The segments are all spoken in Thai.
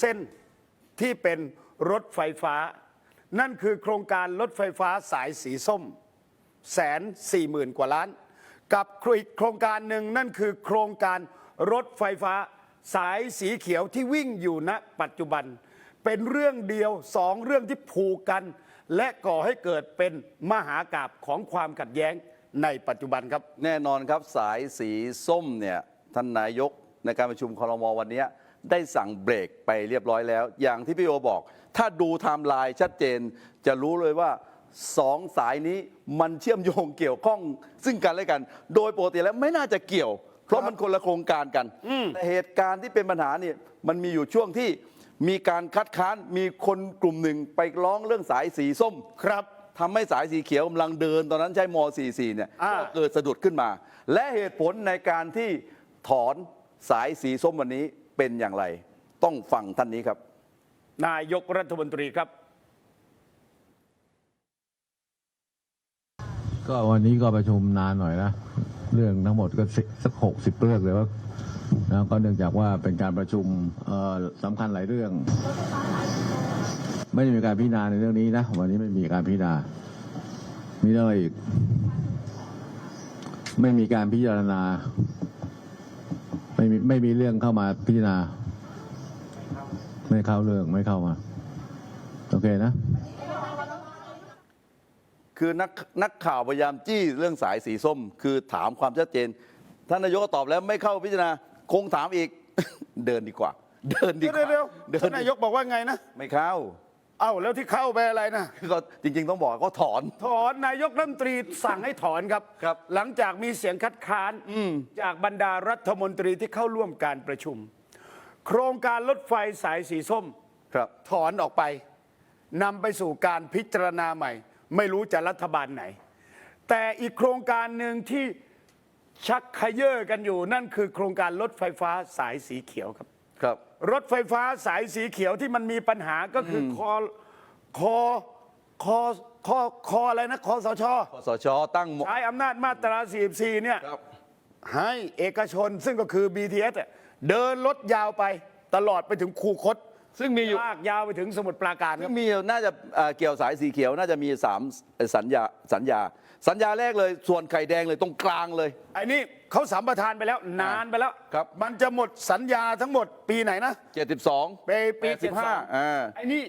เส้นที่เป็นรถไฟฟ้า นั่นคือโครงการรถไฟฟ้าสายสีส้มแสนสี่หมื่นกว่าล้าน กับอีกโครงการหนึ่งนั่นคือโครงการรถไฟฟ้าสายสีเขียวที่วิ่งอยู่ณปัจจุบัน เป็นเรื่องเดียวสองเรื่องที่ผูกกัน และก่อให้เกิดเป็นมหากาบของความขัดแย้งในปัจจุบันครับ แน่นอนครับสายสีส้มเนี่ยท่านนายกในการประชุมคอรมอวันนี้ ได้สั่งเบรกไปเรียบร้อยแล้ว อย่างที่พี่โอบอก ถ้าดูไทม์ไลน์ชัดเจน จะรู้เลยว่าสองสายนี้มันเชื่อมโยงเกี่ยวข้องซึ่งกันและกัน โดยปกติแล้วไม่น่าจะเกี่ยว เพราะมันคนละโครงการกันแต่เหตุการณ์ที่เป็นปัญหาเนี่ยมันมีอยู่ช่วงที่มีการคัดค้านมีคนกลุ่มหนึ่งไปร้องเรื่องสายสีส้มครับทำให้สายสีเขียวกำลังเดินตอนนั้นใช้ม 44 เนี่ยอ่าก็เกิดสะดุดขึ้นมา และเหตุผลในการที่ถอนสายสีส้มวันนี้ เป็นอย่างไร ต้องฟังท่านนี้ครับ นายกรัฐมนตรีครับ ก็วันนี้ก็ประชุมนานหน่อยนะ เรื่องทั้งหมดก็สิสักหกสิบเรื่องเลยว่านะก็เนื่องจากว่าเป็นการประชุมเอ่อสำคัญหลายเรื่อง ไม่ได้มีการพิจารณาในเรื่องนี้นะ วันนี้ไม่มีการพิจารณามีเรื่องอะไรอีก ไม่มีการพิจารณา ไม่มีไม่มีเรื่องเข้ามาพิจารณา ไม่เข้าเรื่องไม่เข้ามา โอเคนะ คือนักนักข่าวพยายามจี้เรื่องสายสีส้ม คือถามความชัดเจน ท่านนายกก็ตอบแล้วไม่เข้าพิจารณา คงถามอีก เดินดีกว่า เดินดีเดี๋ยวกว่าเดี๋ยวเดิท่านนายกบอกว่าไงนะ ไม่เข้า เอ้าแล้วที่เข้าไปอะไรนะ ก็จริง ๆ ต้องบอกว่าก็ถอน ถอนนายกรัฐมนตรีสั่งให้ถอนครับ ครับหลังจากมีเสียงคัดค้านจากบรรดารัฐมนตรีที่เข้าร่วมการประชุม โครงการรถไฟสายสีส้มครับ ถอนออกไปนำไปสู่การพิจารณาใหม่ ไม่รู้จะรัฐบาลไหน แต่อีกโครงการหนึ่งที่ชักขยเยอกันอยู่นั่นคือโครงการรถไฟฟ้าสายสีเขียวครับ ครับ รถไฟฟ้าสายสีเขียวที่มันมีปัญหาก็คืออคอคอคอคอคออะไรนะคอสชคสชตั้งหมใช้อำนาจมาตรา 44 เนี่ยครับ ให้เอกชนซึ่งก็คือ BTS อะเดินรถยาวไปตลอดไปถึงคูคตซึ่งมีอยู่ลากยาวไปถึงสมุทรปราการคซึ่รับงมีน่าจะเอ่อเกี่ยวสายสีเขียวน่าจะมีสามสัญญาสัญญา สัญญาแรกเลยส่วนไข่แดงเลยตรงกลางเลย ไอ้นี่เขาสัมปทานไปแล้ว นานไปแล้ว ครับ มันจะหมดสัญญาทั้งหมดปีไหนนะ72 ไปปี85อ่า ไอ้นี่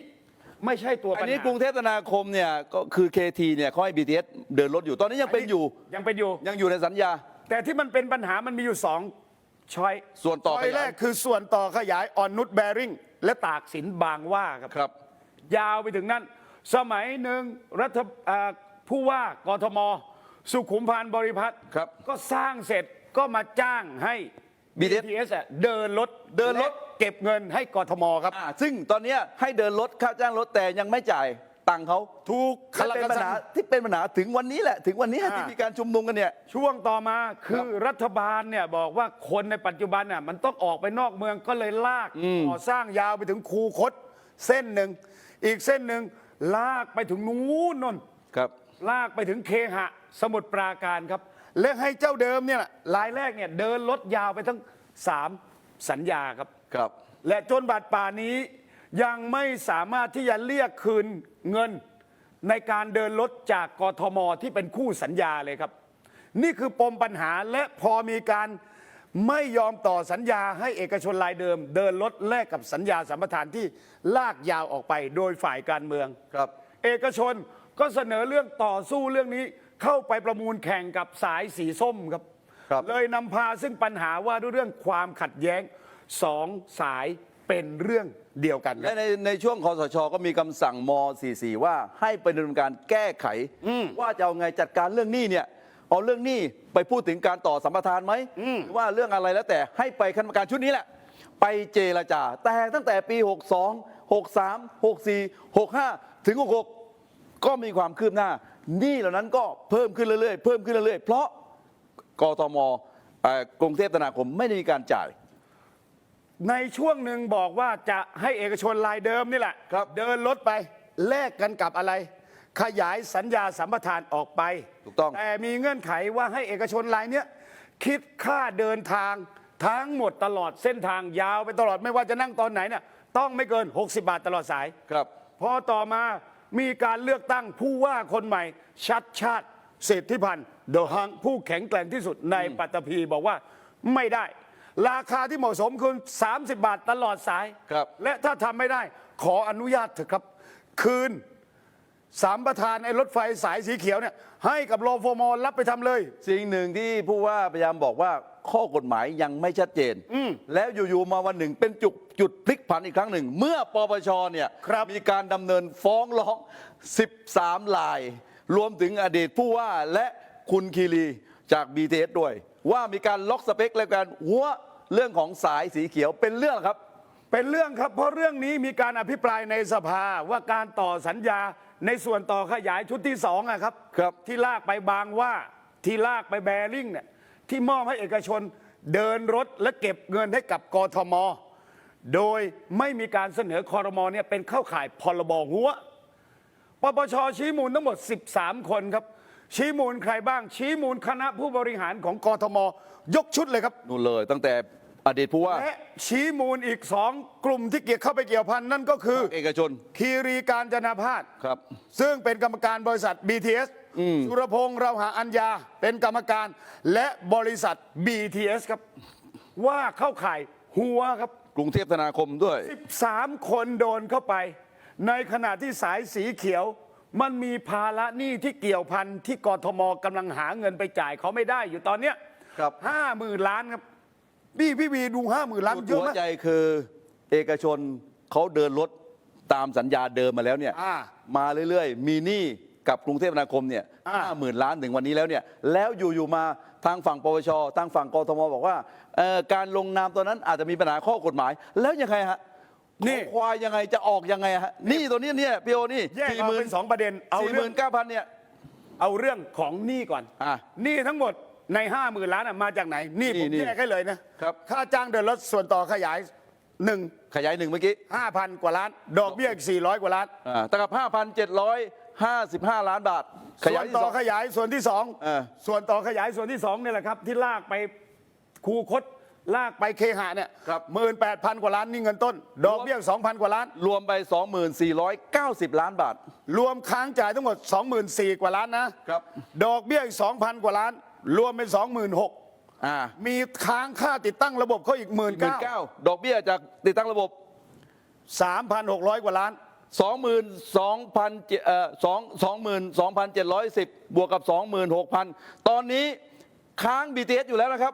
ไม่ใช่ตัวอัปันญนี้หากรุงเทพธนาคมเนี่ยก็คือ KT เนี่ยเขาให้ BTS เดินรถอยู่ตอนนี้ยังเป็นอยู่ยังเป็นอยู่ ยังอยู่ในสัญญา แต่ที่มันเป็นปัญหามันมีอยู่สองช้อยส่วนต่อช้อยขยายแรกคือส่วนต่อขยายอ่อนนุชแบริ่งและตากสินบางหว่าครับ ครับ ยาวไปถึงนั้นสมัยหนึ่งรัฐอ่า ผู้ว่ากทม สุขุมพันธ์บริพัตรครับก็สร้างเสร็จก็มาจ้างให้ BTS BTS อะเดินรถเดินรถ และเก็บเงินให้กทมครับ อ่าซึ่งตอนเนี้ยให้เดินรถค่าจ้างรถแต่ยังไม่จ่ายตังค์เขาถูกและเป็นปัญหาที่เป็นปัญหาถึงวันนี้แหละ ถึงวันนี้อ่า ที่มีการชุมนุมกันเนี่ย ช่วงต่อมาคือรัฐบาลเนี่ยบอกว่าคนในปัจจุบันน่ะมันต้องออกไปนอกเมืองก็เลยลากก่อสร้างยาวไปถึงคูคต เส้นหนึ่ง อีกเส้นหนึ่งลากไปถึงนู้นนน ครับ ลากไปถึงเคหะ สมุทรปราการครับ และให้เจ้าเดิมเนี่ยรายแรกเนี่ยเดินรถยาวไปทั้งสามสัญญาครับ ครับ และจนบัดป่านนี้ยังไม่สามารถที่จะเรียกคืนเงิน ในการเดินรถจากกทมที่เป็นคู่สัญญาเลยครับ นี่คือปมปัญหาและพอมีการไม่ยอมต่อสัญญาให้เอกชนรายเดิม เดินรถแลกกับสัญญาสัมปทานที่ลากยาวออกไปโดยฝ่ายการเมือง ครับ เอกชน ก็เสนอเรื่องต่อสู้เรื่องนี้เข้าไปประมูลแข่งกับสายสีส้มครับ ครับ เลยนำพาซึ่งปัญหาว่าด้วยเรื่องความขัดแย้งสองสายเป็นเรื่องเดียวกันคและรับ ในในช่วงคอสชก็มีคำสั่งม 44 ว่าให้ไปดำเนินการแก้ไขว่าจะเอาไงจัดการเรื่องหนี้เนี่ยเอาเรื่องหนี้ไปพูดถึงการต่อสัมปทานไหมหรือว่าเรื่องอะไรแล้วแต่ให้ไปคณะกรรมการชุดนี้แหละ ไปเจรจาแต่ตั้งแต่ปี 62 63 64 65 ถึง 66 ก็มีความคืบหน้าหนี้เหล่านั้นก็เพิ่มขึ้นเรื่อยๆ เพิ่มขึ้นเรื่อยๆ เพราะกทมเอ่อกรุงเทพธนาคมไม่ได้มีการจ่าย ในช่วงหนึ่งบอกว่าจะให้เอกชนรายเดิมนี่แหละ ครับ เดินรถไปแลกกันกับอะไร ขยายสัญญาสัมปทานออกไป ถูกต้อง แต่มีเงื่อนไขว่าให้เอกชนรายเนี้ยคิดค่าเดินทางทั้งหมดตลอดเส้นทางยาวไปตลอดไม่ว่าจะนั่งตอนไหนเนี่ยต้องไม่เกิน 60 บาทตลอดสาย ครับ พอต่อมา มีการเลือกตั้งผู้ว่าคนใหม่ ชัดชาติเศรษฐิพันธ์เดอะฮังผู้แข็งแกร่งที่สุดในปัตตภีบอกว่าไม่ได้ ราคาที่เหมาะสมคือ 30 บาทตลอดสาย ครับ และถ้าทำไม่ได้ขออนุญาตเถอะครับ คืนสามประธานไอ้รถไฟสายสีเขียวเนี่ยให้กับรฟมรับไปทำเลย สิ่งหนึ่งที่ผู้ว่าพยายามบอกว่า ข้อกฎหมายยังไม่ชัดเจน แล้วอยู่ๆมาวันหนึ่งเป็นจุดจุดพลิกผันอีกครั้งหนึ่ง เมื่อปปชเนี่ยครับมีการดำเนินฟ้องร้อง 13ลาย รวมถึงอดีตผู้ว่าและคุณคีรีจาก BTS ด้วย ว่ามีการล็อกสเปคและการหัวเรื่องของสายสีเขียวเป็นเรื่องครับ เป็นเรื่องครับ เพราะเรื่องนี้มีการอภิปรายในสภาว่าการต่อสัญญาในส่วนต่อขยายชุดที่สองอะครับครับ ที่ลากไปบางว่าที่ลากไปแบริ่งเนี่ย ที่มอบให้เอกชนเดินรถและเก็บเงินให้กับกทม โดยไม่มีการเสนอคอรมอเนี่ยเป็นเข้าข่ายพรบหัวปปชชี้มูลทั้งหมด 13 คนครับ ชี้มูลใครบ้าง ชี้มูลคณะผู้บริหารของกทม ยกชุดเลยครับ นู่นเลยตั้งแต่อดีตผู้ว่า และชี้มูลอีกสองกลุ่มที่เกี่ยวเข้าไปเกี่ยวพันนั่นก็คือ เอกชนคีรีการจนาพาสครับ ซึ่งเป็นกรรมการบริษัท BTS สุรพงษ์เราหาอัญญาเป็นกรรมการ และบริษัท BTS ครับ ว่าเข้าข่ายหัวครับ กรุงเทพธนาคมด้วย 13 คนโดนเข้าไป ในขณะที่สายสีเขียว มันมีภาระหนี้ที่เกี่ยวพันที่กทมกำลังหาเงินไปจ่ายเขาไม่ได้อยู่ตอนเนี้ยครับ ห้าหมื่นล้านครับพี่พี่วีดูห้าหมื่นล้านจุดเยอะหัวไหม ใจคือเอกชนเขาเดินรถตามสัญญาเดิมมาแล้วเนี่ย อ่า มาเรื่อยๆ มีหนี้ กับกรุงเทพธนาคมเนี่ยอ่าห้าหมื่นล้านถึงวันนี้แล้วเนี่ยแล้วอยู่ๆมาทางฝั่งปปชทางฝั่งกทมบอกว่าเอ่อการลงนามตัวนั้นอาจจะมีปัญหาข้อกฎหมาย แล้วยังไงฮะนี่ควายยังไงจะออกยังไงฮะหนี่ตัวนี้เนี่ยพี่โอนี่แยกออกเป็นสองประเด็น เอาสี่หเรื่อมื่งนเก้าพันเนี่ย เอาเรื่องของหนี้ก่อนอะหนี้ทั้งหมดในห้าหมื่นล้านอะมาจากไหนหนี้ผมนี่แยกให้เลยนะครับ ค่าจ้างเดินรถส่วนต่อขยายหนึ่งขยายหนึ่งเมื่อกี้ห้าพันกว่าล้าน ดอกเบี้ยอีกสี่ร้อยกว่าล้าน อ่าตั้งกับห้าพันเจ็ดร้อย ห้าสิบห้าล้านบาท ขส่ยาวยนที่ต่สออง ขยายส่วนที่สองเออ ส่วนต่อขยายส่วนที่สองเนี่ยแหละครับ ที่ลากไปคูคตลากไปเคหะเนี่ยครับ หมื่นแปดพันกว่าล้านนี่เงินต้น ดอกเบี้ยสองพันกว่าล้าน รวมไป 2490 ล้านบาท รวมค้างจ่ายทั้งหมด 24,000กว่าล้านนะครับ ดอกเบี้ยอีก2,000 กว่าล้าน รวมเป็น26,000อ่ามีค้างค่าติดตั้งระบบเขาอีกหมื่น19,000เก้าดอกเบี้ยจากติดตั้งระบบ 3,600 กว่าล้าน 22,000เอ่อ2 22,710บวกกับ26,000ตอนนี้ค้าง BTS อยู่แล้วนะครับ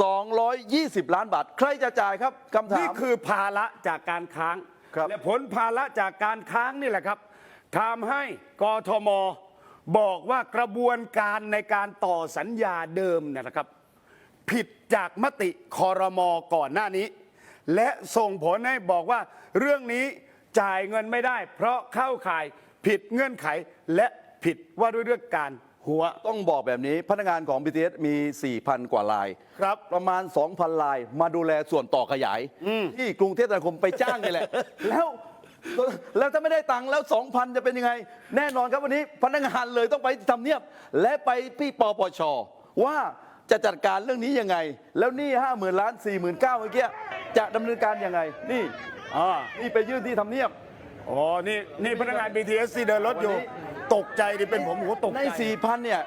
49,220 ล้านบาท ใครจะจ่ายครับคำถานี่มคือภาระจากการค้าง ครับ และผลภาระจากการค้างนี่แหละครับทำให้กทม บอกว่ากระบวนการในการต่อสัญญาเดิมเนยนะครับ ผิดจากมติคอรมอก่อนหน้านี้ และส่งผลให้บอกว่าเรื่องนี้ จ่ายเงินไม่ได้ เพราะเข้าข่ายผิดเงื่อนไขและผิดว่าด้วยเรื่องการหัว ต้องบอกแบบนี้พนักงานของ BTS มี 4,000 กว่าลาย ครับ ประมาณ 2,000 ลาย มาดูแลส่วนต่อขยาย ที่กรุงเทพธนาคมไปจ้างนี่แหละ แล้วแล้วถ้าไม่ได้ตังค์แล้ว 2,000 จะเป็นยังไง แน่นอนครับวันนี้พนักงานเลยต้องไปทำเนียบ และไปพี่ปปชว่าจะจัดการเรื่องนี้ยังไง แล้วหนี่50,000ล้าน49,000เมื่อกี้จะดำเนินการยังไง นี่ อ่า นี่ไปยื่นที่ทำเนียบ อ๋อ นี่นี่พนักงาน BTS ที่เดินรถอยู่วันนี้ตกใจดิเป็นผมหัวตกในใจ4,000 เนี่ย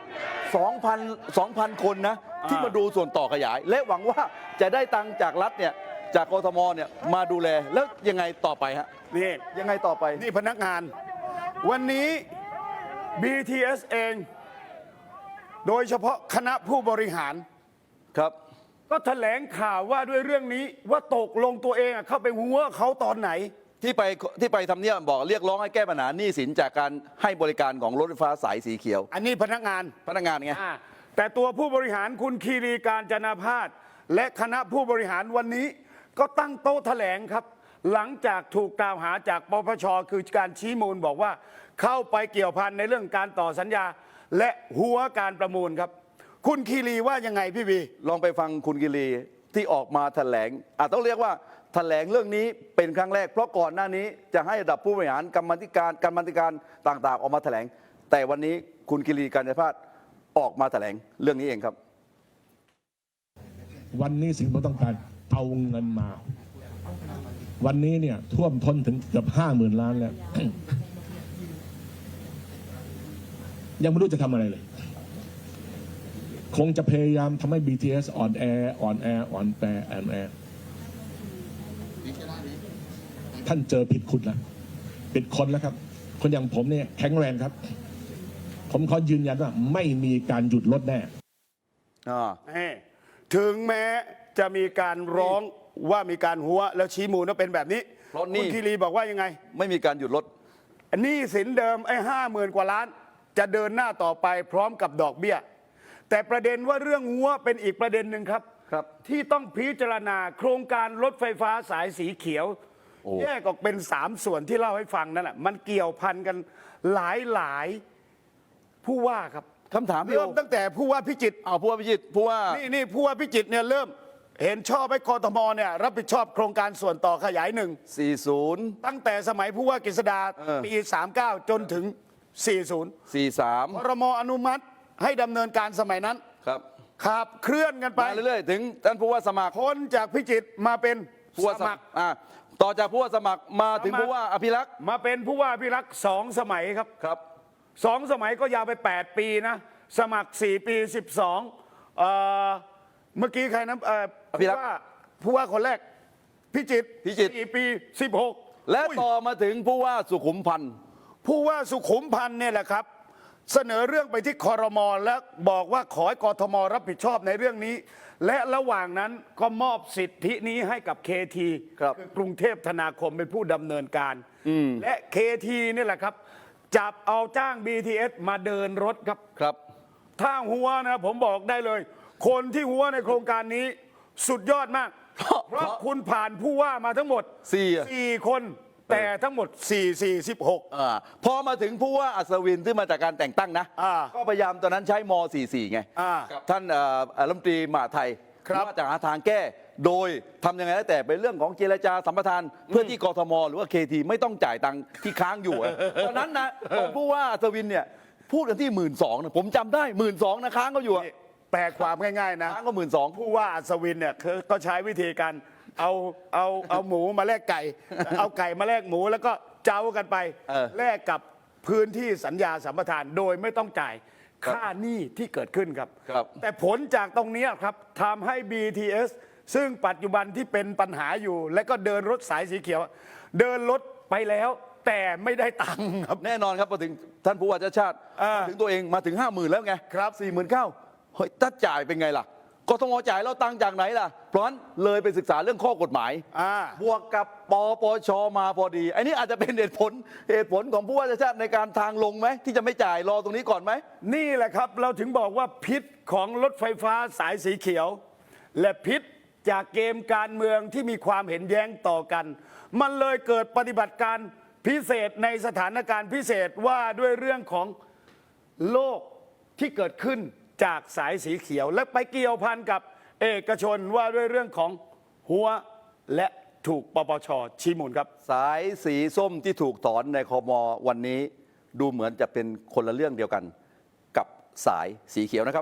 2,000 2,000 คนนะที่อ่ามมาดูส่วนต่อขยาย และหวังว่าจะได้ตังค์จากรัฐเนี่ย จากกทมเนี่ย มาดูแล แล้วยังไงต่อไปฮะ นี่ ยังไงต่อไป นี่พนักงาน วันนี้ BTS เอง โดยเฉพาะคณะผู้บริหาร ครับ ก็แถลงข่าวว่าด้วยเรื่องนี้ว่าตกลงตัวเองอะเข้าไปหัวเขาตอนไหน ที่ไปที่ไปทำเนียบบอกเรียกร้องให้แก้ปัญหาหนี้สินจากการให้บริการของรถไฟฟ้าสายสีเขียว อันนี้พนักงานพนักงานไง อ่าแต่ตัวผู้บริหารคุณคีรีการจนาพาสและคณะผู้บริหารวันนี้ ก็ตั้งโต๊ะแถลงครับ หลังจากถูกกล่าวหาจากปปชคือการชี้มูลบอกว่า เข้าไปเกี่ยวพันในเรื่องการต่อสัญญา และหัวการประมูลครับ คุณคีรีว่ายังไงพี่บีลองไปฟังคุณกิรีที่ออกมาแถลงอาจต้องเรียกว่าแถลงเรื่องนี้เป็นครั้งแรก เพราะก่อนหน้านี้จะให้ระดับผู้บริหารกรรมาธิการกรรมาธิการต่าง ๆ ออกมาแถลง แต่วันนี้คุณกิรีการยพาสออกมาแถลงเรื่องนี้เองครับ วันนี้สิ่งที่เราต้องการเอาเงินมา วันนี้เนี่ยท่วมท้นถึงเกือบห้าหมื่นล้านแล้ว ยังไม่รู้จะทำอะไรเลย คงจะพยายามทำให้ BTS อ่อนแออ่อนแออ่อนแปรอ่อนแอท่านเจอผิดคุณแล้วผิดคนแล้วครับ คนอย่างผมเนี่ยแข็งแรงครับ ผมขอยืนยันว่าไม่มีการหยุดรถแน่อ่า นี่ถึงแม้จะมีการร้องว่ามีการหัวแล้วชี้มูลว่าเป็นแบบนี้เพราะนี่ คุณคีรีบอกว่ายังไงไม่มีการหยุดรถ หนี้สินเดิมไอ้ห้าหมื่นกว่าล้าน จะเดินหน้าต่อไปพร้อมกับดอกเบี้ย แต่ประเด็นว่าเรื่องหัวเป็นอีกประเด็นหนึ่งครับ ครับ ที่ต้องพิจารณาโครงการรถไฟฟ้าสายสีเขียว โอ้ แยกออกเป็นสามส่วนที่เล่าให้ฟังนั่นแหละมันเกี่ยวพันกันหลายหลายๆผู้ว่าครับคำถามพี่เริ่โอมตั้งแต่ผู้ว่าพิจิตร เอาผู้ว่าพิจิตรผู้ว่า นี่นี่ผู้ว่าพิจิตรเนี่ยเริ่มเห็นชอบให้กทมเนี่ยรับผิดชอบโครงการส่วนต่อขยายหนึ่ง 40 ตั้งแต่สมัยผู้ว่ากฤษดาเออ ปี 39 จนถึง 40 43 รมอนุมัติ ให้ดำเนินการสมัยนั้นครับขับเคลื่อนกันไปไปเรื่อยๆ ถึงท่านผู้ว่าสมัครพ้นจากพิจิตรมาเป็นผู้ว่าสสมัมัคครรอ่าต่อจากผู้ว่าสมัครมาถึงสมัครผู้ว่าอภิรักษ์มาเป็นผู้ว่าพิรักษ์สองสมัยครับ ครับ สองสมัยก็ยาวไป 8 ปีนะ สมัคร 4 ปี 12เอ่อเมื่อกี้ใครนะเอ่ออภิผู้รักษ์ว่าผู้ว่าคนแรก พิจิตรพิจิตรสี่ปี 16และอุ้ยต่อมาถึงผู้ว่าสุขุมพันธ์ ผู้ว่าสุขุมพันธ์เนี่ยแหละครับ เสนอเรื่องไปที่คอรมอและบอกว่าขอให้กทมรับผิดชอบในเรื่องนี้ และระหว่างนั้นก็มอบสิทธินี้ให้กับเคทีครับกรุงเทพธนาคมเป็นผู้ดำเนินการ และเคทีนี่แหละครับ จับเอาจ้าง BTS มาเดินรถครับครับ ถ้าหัวนะผมบอกได้เลย คนที่หัวในโครงการนี้สุดยอดมาก เพราะเพราะคุณผ่านผู้ว่ามาทั้งหมดสี่อะ สี่คน แต่ทั้งหมด 4 4 16 อ่าพอมาถึงผู้ว่าอัศวินที่มาจากการแต่งตั้งนะ อ่าก็พยายามตอนนั้นใช้ม 44 ไงอ่ากับท่านเอ่อรัฐมนตรีมหาดไทยครับว่าจะหาทางแก้ โดยทำยังไงแล้วแต่เป็นเรื่องของเจรจาสัมปทานเพื่อที่กทมหรือว่าเคทีไม่ต้องจ่ายตังค์ที่ค้างอยู่อะ ตอนนั้นนะตอนผู้ว่าอัศวินเนี่ยพูดกันที่หมื่นสองนะผมจำได้หมื่นสองนะค้างก็อยู่อะแปลความง่ายๆนะ ค้างก็หมื่นสอง ผู้ว่าอัศวินเนี่ยคือก็ใช้วิธีการ เอาเอาเอาหมูมาแลกไก่ เอาไก่มาแลกหมูแล้วก็เจ้ากันไปเออ แลกกับพื้นที่สัญญาสัมปทานโดยไม่ต้องจ่ายครับค่าหนี้ที่เกิดขึ้นครับ ครับ แต่ผลจากตรงเนี้ยครับทำให้ BTS ซึ่งปัจจุบันที่เป็นปัญหาอยู่ และก็เดินรถสายสีเขียว เดินรถไปแล้วแต่ไม่ได้ตังค์ครับ แน่นอนครับพอถึงท่านผู้ว่าชาติชาติอ่ามาถึงตัวเองมาถึงห้าหมื่นแล้วไงครับสี่หมื่นเก้าเฮ้ยถ้าจ่ายเป็นไงล่ะ กทมจ่ายแล้วตังค์จากไหนล่ะ เพราะฉะนั้นเลยไปศึกษาเรื่องข้อกฎหมาย อ่า บวกกับปปชมาพอดี อันนี้อาจจะเป็นเหตุผลเหตุผลของผู้ว่าชาติชาติในการทางลงไหม ที่จะไม่จ่ายรอตรงนี้ก่อนไหม นี่แหละครับเราถึงบอกว่าพิษของรถไฟฟ้าสายสีเขียว และพิษจากเกมการเมืองที่มีความเห็นแย้งต่อกัน มันเลยเกิดปฏิบัติการพิเศษในสถานการณ์พิเศษว่าด้วยเรื่องของโลกที่เกิดขึ้น จากสายสีเขียว และไปเกี่ยวพันกับเอกชนว่าด้วยเรื่องของหัวและถูกปปชชี้มูลครับ สายสีส้มที่ถูกถอนในคอมอวันนี้ ดูเหมือนจะเป็นคนละเรื่องเดียวกัน กับสายสีเขียวนะครับ